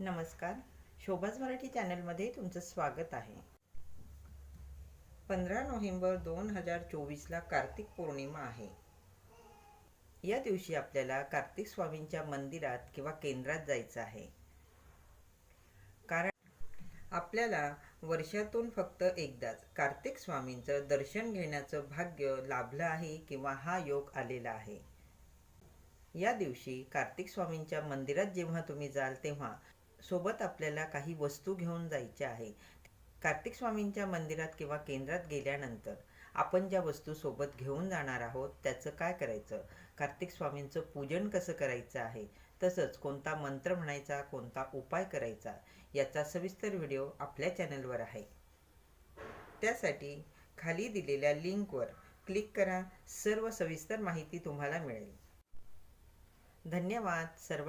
नमस्कार. शोभाज मराठी चॅनलमध्ये तुमचं स्वागत आहे. पंधरा नोव्हेंबर दोन हजार चोवीसला कार्तिक पौर्णिमा आहे. या दिवशी आपल्याला कार्तिक स्वामींच्या मंदिरात किंवा केंद्रात जायचं आहे. कारण आपल्याला वर्षातून फक्त एकदाच कार्तिक स्वामींचं दर्शन घेण्याचं भाग्य लाभलं आहे किंवा हा योग आलेला आहे. या दिवशी कार्तिक स्वामींच्या मंदिरात जेव्हा तुम्ही जाल तेव्हा सोबत आपल्याला काही वस्तू घेऊन जायच्या आहे. कार्तिक स्वामींच्या मंदिरात किंवा केंद्रात गेल्यानंतर आपण ज्या वस्तू सोबत घेऊन जाणार आहोत त्याचं काय करायचं? कार्तिक स्वामींचं पूजन कसं करायचं आहे? तसंच कोणता मंत्र म्हणायचा कोणता उपाय करायचा? याचा सविस्तर व्हिडिओ आपल्या चॅनलवर आहे. त्यासाठी खाली दिलेल्या लिंकवर क्लिक करा. सर्व सविस्तर माहिती तुम्हाला मिळेल. धन्यवाद. सर्व